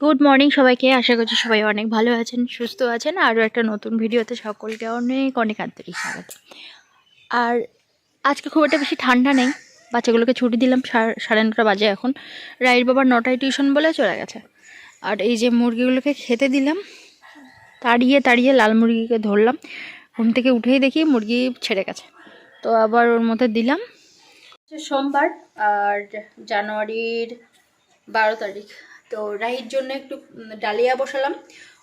Good morning সবাইকে। আশা করছি সবাই অনেক ভালো আছেন, সুস্থ আছেন। আরও একটা নতুন ভিডিওতে সকলকে অনেক অনেক আন্তরিক স্বাগত। আর আজকে খুব একটা বেশি ঠান্ডা নেই। বাচ্চাগুলোকে ছুটি দিলাম, সাড়ে- নটা বাজে এখন। রায়ের বাবার নটায় টিউশন বলে চলে গেছে। আর এই যে মুরগিগুলোকে খেতে দিলাম, তাড়িয়ে তাড়িয়ে লাল মুরগিকে ধরলাম। ঘুম থেকে উঠেই দেখি মুরগি ছেড়ে গেছে। তো আবার ওর মধ্যে দিলাম। সোমবার, আর জানুয়ারির বারো তারিখ। তো রাহির জন্য একটু ডালিয়া বসালাম।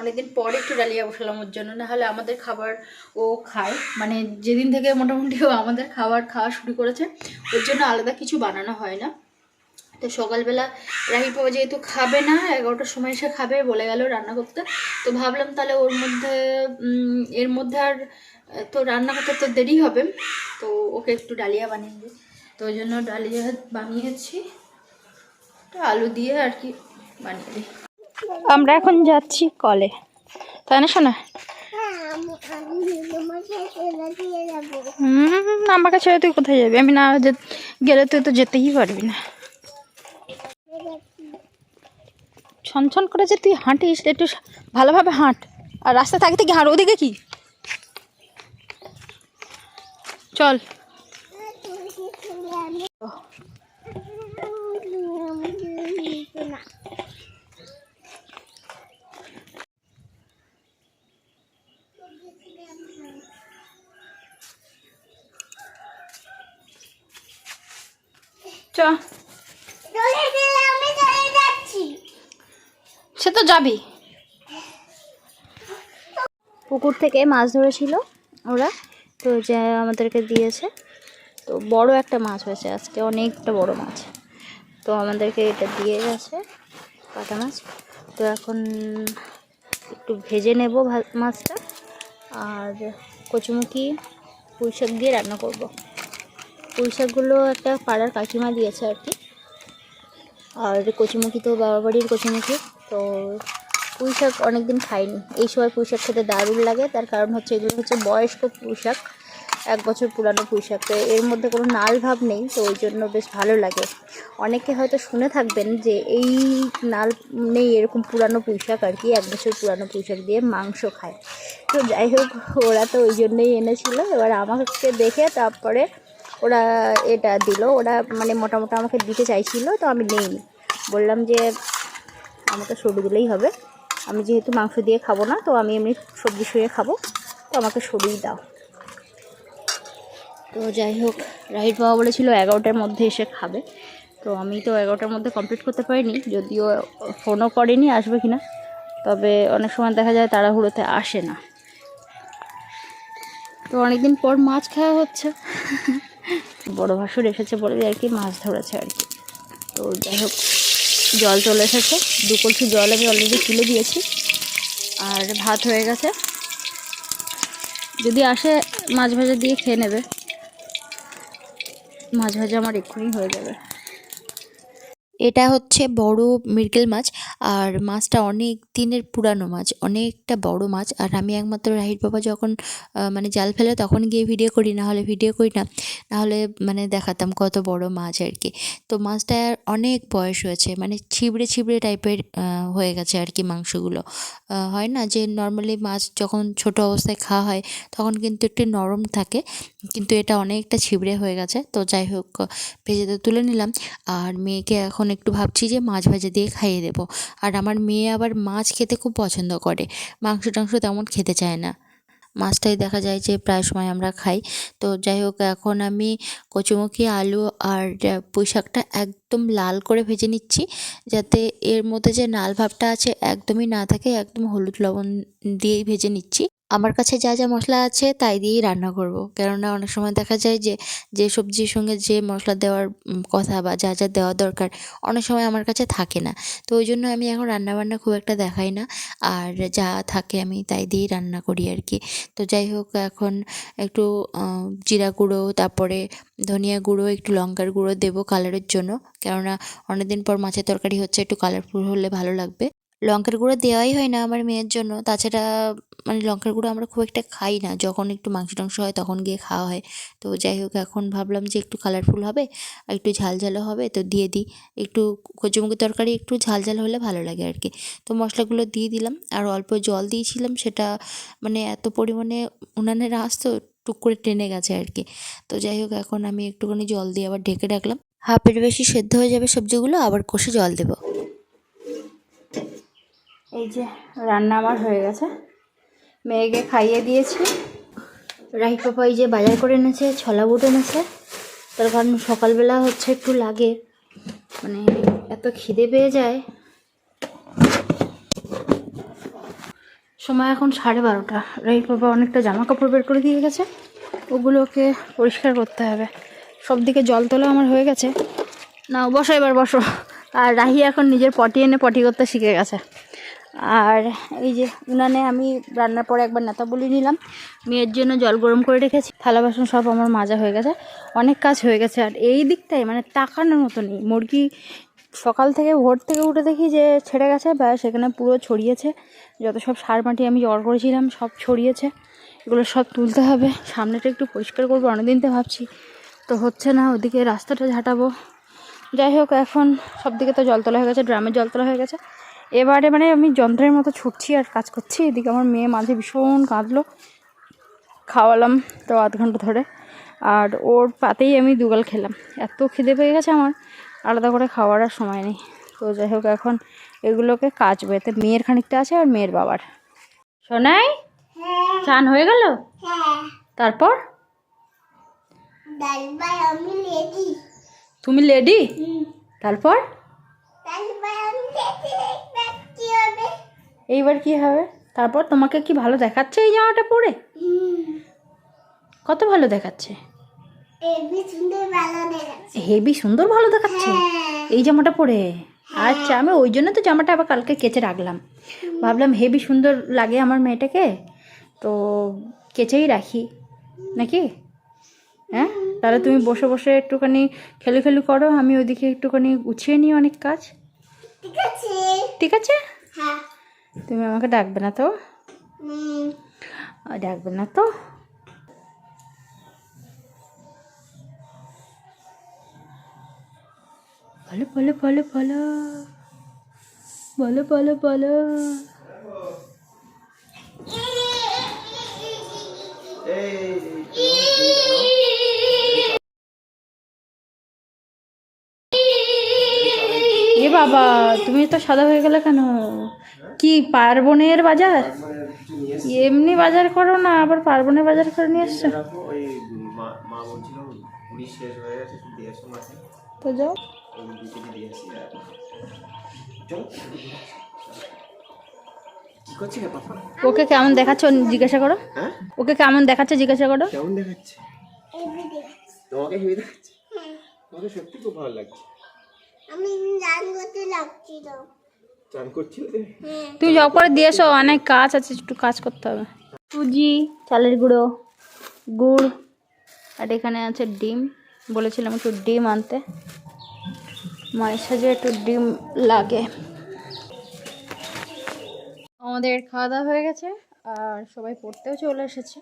অনেকদিন পরে একটু ডালিয়া বসালাম ওর জন্য, নাহলে আমাদের খাবার ও খায়। মানে যেদিন থেকে মোটামুটি ও আমাদের খাবার খাওয়া শুরু করেছে, ওর জন্য আলাদা কিছু বানানো হয় না। তো সকালবেলা রাহির বাবা যেহেতু খাবে না, এগারোটার সময় এসে খাবে বলে গেল রান্না করতে। তো ভাবলাম তাহলে ওর মধ্যে এর মধ্যে আর তো রান্না করতে তো দেরি হবে। তো ওকে একটু ডালিয়া বানিয়ে দিই। তো ওই জন্য ডালিয়া বানিয়েছি। আলু দিয়ে আর কি। আমরা এখন যাচ্ছি কলে। তাই না শোনা হুম আমাকে ছেড়ে তুই কোথায় যাবি। আমি না গেলে তুই তো যেতেই পারবি না। ছন করে যে তুই হাঁটিস, একটু ভালোভাবে হাঁট। আর রাস্তা থাকতে কি হাঁট ওদিকে কি? চল। চ। সে তো যাবি পুকুর থেকে মাছ ধরেছিল ওরা, তো যে আমাদেরকে দিয়েছে। তো বড় একটা মাছ হয়েছে আজকে, অনেকটা বড় মাছ। তো আমাদেরকে এটা দিয়ে গেছে কাটা মাছ। তো এখন একটু ভেজে নেব মাছটা। আর কচুমুখি পুঁই শাক দিয়ে রান্না করব। পুঁই শাকগুলো একটা পাড়ার কাকিমা দিয়েছে আর কি। আর কচুমুখি তো বাবা বাড়ির কচুমুখি, তো পুঁই শাক অনেকদিন খাইনি। এই সময় পুঁই শাক খেতে দারুণ লাগে, তার কারণ হচ্ছে এগুলো হচ্ছে বয়স্ক পুঁই শাক এক বছর পুরানো পুঁই শাক তো এর মধ্যে কোনো নাল ভাব নেই, তো ওই জন্য বেশ ভালো লাগে। অনেকে হয়তো শুনে থাকবেন যে এই নাল নেই এরকম পুরানো পুঁই শাক আর কি, এক বছর পুরানো পুঁই শাক দিয়ে মাংস খায়। তো যাই হোক, ওরা তো ওই জন্যই এনেছিল। এবার আমাকে দেখে তারপরে ওরা এটা দিল, ওরা মানে মোটামুটি আমাকে দিতে চাইছিল, তো আমি নেইনি। বললাম যে আমাকে সরু দিলেই হবে। আমি যেহেতু মাংস দিয়ে খাব না, তো আমি এমনি সবজি শুয়ে খাব, তো আমাকে সরুই দাও। তো যাই হোক, রাহির বাবা বলেছিল এগারোটার মধ্যে এসে খাবে। তো আমি তো এগারোটার মধ্যে কমপ্লিট করতে পারিনি, যদিও ফোনও করেনি, আসবে কিনা। তবে অনেক সময় দেখা যায় তাড়াহুড়োতে আসে না। তো অনেকদিন পর মাছ খাওয়া হচ্ছে। বড় ভাসুর এসেছে বলে আর কি মাছ ধরেছে আর কি। তো যাই হোক, জল চলে এসেছে। দু কলসি জল আমি অলরেডি তুলে দিয়েছি। আর ভাত হয়ে গেছে। যদি আসে, মাছ ভাজা দিয়ে খেয়ে নেবে। মাছ ভাজা আমার এক্ষুনি হয়ে যাবে। এটা হচ্ছে বড় মৃগেল মাছ আর মাছটা অনেক দিনের পুরানো মাছ, অনেকটা বড় মাছ। আর আমি একমাত্র রাহির বাবা যখন মানে জাল ফেলে তখন গিয়ে ভিডিও করি, না হলে ভিডিও করি না নাহলে মানে দেখাতাম কত বড় মাছ আর কি। তো মাছটা অনেক বয়স হয়েছে মানে ছিবড়ে ছিবড়ে টাইপের হয়ে গেছে আর কি মাংসগুলো। হয় না যে নর্মালি মাছ যখন ছোট অবস্থায় খাওয়া হয় তখন কিন্তু একটু নরম থাকে, কিন্তু এটা অনেকটা ছিবড়ে হয়ে গেছে। তো যাই হোক, ভেজে তো তুলে নিলাম। আর মেয়েকে এখন একটু ভাবছি যে মাছ ভাজা দিয়ে খাইয়ে দেবো। আর আমার মেয়ে আবার মাছ খেতে খুব পছন্দ করে। মাংস টাংস তেমন খেতে চায় না। মাছটাই দেখা যায় যে প্রায় সময় আমরা খাই। তো যাই হোক, এখন আমি কচুমুখি আলু আর পুঁই শাকটা একদম লাল করে ভেজে নিচ্ছি। যাতে এর মধ্যে যে নাল ভাবটা আছে একদমই না থাকে, একদম হলুদ লবণ দিয়েই ভেজে নিচ্ছি। আমার কাছে যা যা মশলা আছে তাই দিয়েই রান্না করব। কেননা অনেক সময় দেখা যায় যে যে সবজির সঙ্গে যে মশলা দেওয়ার কথা বা যা যা দেওয়া দরকার অনেক সময় আমার কাছে থাকে না। তো ওই জন্য আমি এখন রান্নাবান্না খুব একটা দেখাই না। আর যা থাকে আমি তাই দিয়েই রান্না করি আর কি তো যাই হোক, এখন একটু জিরা গুঁড়ো, তারপরে ধনিয়া গুঁড়ো, একটু লঙ্কার গুঁড়ো দেবো কালারের জন্য। কেননা অনেকদিন পর মাছের তরকারি হচ্ছে, একটু কালারফুল হলে ভালো লাগবে। লঙ্কার গুঁড়ো দেওয়াই হয় না আমার মেয়ের জন্য। তাছাড়া মানে লঙ্কার গুঁড়ো আমরা খুব একটা খাই না। যখন একটু মাংস টাংস হয় তখন গিয়ে খাওয়া হয়। তো যাই হোক, এখন ভাবলাম যে একটু কালারফুল হবে, একটু ঝাল ঝালও হবে, তো দিয়ে দিই। একটু কচুমুখি তরকারি একটু ঝাল ঝাল হলে ভালো লাগে আর কি। তো মশলাগুলো দিয়ে দিলাম আর অল্প জল দিয়েছিলাম, সেটা মানে এত পরিমাণে উনানের আঁচ তো টুক করে টেনে গেছে আর কি। তো যাই হোক, এখন আমি একটুখানি জল দিয়ে আবার ঢেকে রাখলাম। হাফের বেশি সেদ্ধ হয়ে যাবে সবজিগুলো, আবার কষে জল দেবো। এই যে রান্না আমার হয়ে গেছে। মেয়েকে খাইয়ে দিয়েছি। রাহি পাপা এই যে বাজার করে এনেছে, ছলা বুট এনেছে, তার কারণ সকালবেলা হচ্ছে একটু লাগে। মানে এত খিদে পেয়ে যায়। সময় এখন সাড়ে বারোটা। রাই পাপা অনেকটা জামা কাপড় বের করে দিয়ে গেছে। ওগুলোকে পরিষ্কার করতে হবে। সব দিকে জল তোলা আমার হয়ে গেছে। না বসো এবার, বসো। আর রাহি এখন নিজের পটি এনে পটি করতে শিখে গেছে। আর এই যে উনানে আমি রান্নার পরে একবার নেতা বলে নিলাম। মেয়ের জন্য জল গরম করে রেখেছি। থালা বাসন সব আমার মাজা হয়ে গেছে। অনেক কাজ হয়ে গেছে। আর এই দিকটাই মানে তাকানোর মতো নেই। মুরগি সকাল থেকে ভোর থেকে উঠে দেখি যে ছেড়ে গেছে বা সেখানে পুরো ছড়িয়েছে। যত সব সার মাটি আমি জড় করেছিলাম, সব ছড়িয়েছে। এগুলো সব তুলতে হবে। সামনেটা একটু পরিষ্কার করব, অনেকদিন তো ভাবছি। তো হচ্ছে না, ওদিকে রাস্তাটা ঝাঁটাবো। যাই হোক, এখন সব দিকে তো জল তোলা হয়ে গেছে ড্রামের জল তোলা হয়ে গেছে। এবারে মানে আমি যন্ত্রের মতো ছুটছি আর কাজ করছি। এদিকে আমার মেয়ে মাঝে ভীষণ কাঁদলো। খাওয়ালাম তো আধ ঘণ্টা ধরে। আর ওর পাতেই আমি দুগাল খেলাম। এত খিদে পেয়ে গেছে আমার। আলাদা করে খাওয়ার আর সময় নেই। তো যাই হোক এখন এগুলোকে কাচবে। এতে মেয়ের খানিকটা আছে আর মেয়ের বাবার। শোনাই চান হয়ে গেল? তারপর? তারপর তুমি লেডি? তারপর? হবে? এইবার কি হবে? তারপর তোমাকে কি ভালো দেখাচ্ছে এই জামাটা পরে? কত ভালো দেখাচ্ছে? এবি সুন্দর ভালো দেখাচ্ছে। হেভি সুন্দর ভালো দেখাচ্ছে? এই জামাটা পরে? আচ্ছা আমি ওই জন্য তো জামাটা আবার কালকে কেচে রাখলাম। ভাবলাম হেভি সুন্দর লাগে আমার মেয়েটাকে তো কেচেই রাখি। নাকি? হ্যাঁ? তাহলে তুমি বসে বসে একটুখানি খেলু খেলু করো আমি ওইদিকে একটুখানি গুছিয়ে নিই অনেক কাজ। ঠিক আছে। ঠিক আছে? হ্যাঁ তুমি আমাকে ডাকবে না তো হুম আহ, ডাকবে না তো বলো বলো বলো বলো বলো বলো বলো এ বাবা তুমি তো সাদা হয়ে গেলে কেন? কি পার্বণের বাজার? এমনি বাজার করো না আবার পার্বণের বাজার করে নিয়ে এসছো। তো যাও। ওকে কেমন দেখাচ্ছে জিজ্ঞাসা করো? হ্যাঁ? ওকে কেমন দেখাচ্ছে জিজ্ঞাসা করো? কেমন দেখাচ্ছে? তোমাকে হেভি দেখাচ্ছে? তোমাকে সত্যি খুব ভালো লাগছে। আমি গান করতে লাগছিল চান করছিল? তুমি হ্যাঁ জব করে দিয়ে এসো অনেক কাজ আছে একটু কাজ করতে হবে। সুজি চালের গুঁড়ো গুড় আর এখানে আছে ডিম। বলেছিলাম একটু ডিম আনতে। মায়ের সাথে একটু ডিম লাগে। আমাদের খাওয়া দাওয়া হয়ে গেছে আর সবাই পড়তেও চলে এসেছে।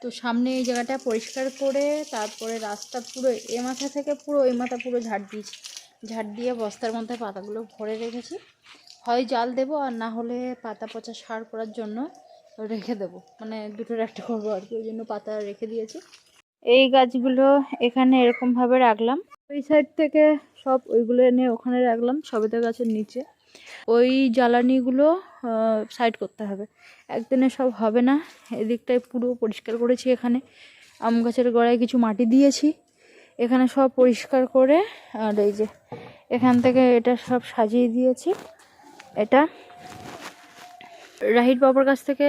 তো সামনে এই জায়গাটা পরিষ্কার করে তারপরে রাস্তা পুরো এ মাথা থেকে পুরো ওই মাথা পুরো ঝাড় দিয়েছি। ঝাড় দিয়ে বস্তার মধ্যে পাতাগুলো ভরে রেখেছি। হয় জাল দেবো আর না হলে পাতা পচা সার করার জন্য রেখে দেবো। মানে দুটোর একটা করব আর কি, ওই জন্য পাতা রেখে দিয়েছি। এই গাছগুলো এখানে এরকমভাবে রাখলাম। ওই সাইড থেকে সব ওইগুলো এনে ওখানে রাখলাম সবেদা গাছের নিচে। ওই জ্বালানিগুলো সাইড করতে হবে। একদিনে সব হবে না, এদিকটায় পুরো পরিষ্কার করেছি এখানে। আম গাছের গোড়ায় কিছু মাটি দিয়েছি। এখানে সব পরিষ্কার করে, আর এই যে এখান থেকে এটা সব সাজিয়ে দিয়েছি। এটা রাহির বাবার কাছ থেকে,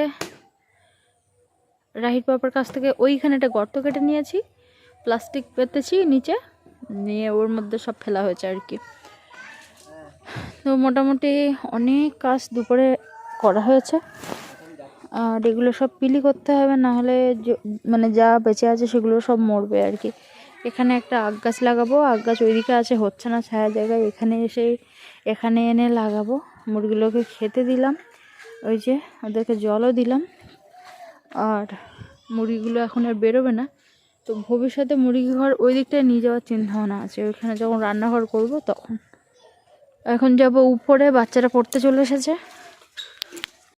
রাহির বাবার কাছ থেকে ওইখানে একটা গর্ত কেটে নিয়েছি, প্লাস্টিক পেতেছি নিচে, নিয়ে ওর মধ্যে সব ফেলা হয়েছে আর কি। তো মোটামুটি অনেক কাজ দুপুরে করা হয়েছে। আর এগুলো সব পিলি করতে হবে, না হলে মানে যা বেঁচে আছে সেগুলো সব মরবে আর কি। এখানে একটা আগ গাছ লাগাবো। আগ গাছ ওইদিকে আছে, হচ্ছে না ছায়া জায়গায়। এখানে এসে, এখানে এনে লাগাবো। মুরগিগুলোকে খেতে দিলাম। ওই যে ওদেরকে জলও দিলাম। আর মুরগিগুলো এখন আর বেরোবে না। তো ভবিষ্যতে মুরগি ঘর ওই দিকটায় নিয়ে যাওয়ার চিন্তা ভাবনা আছে। ওইখানে যখন রান্নাঘর করব তখন। এখন যাব উপরে, বাচ্চারা পড়তে চলে এসেছে।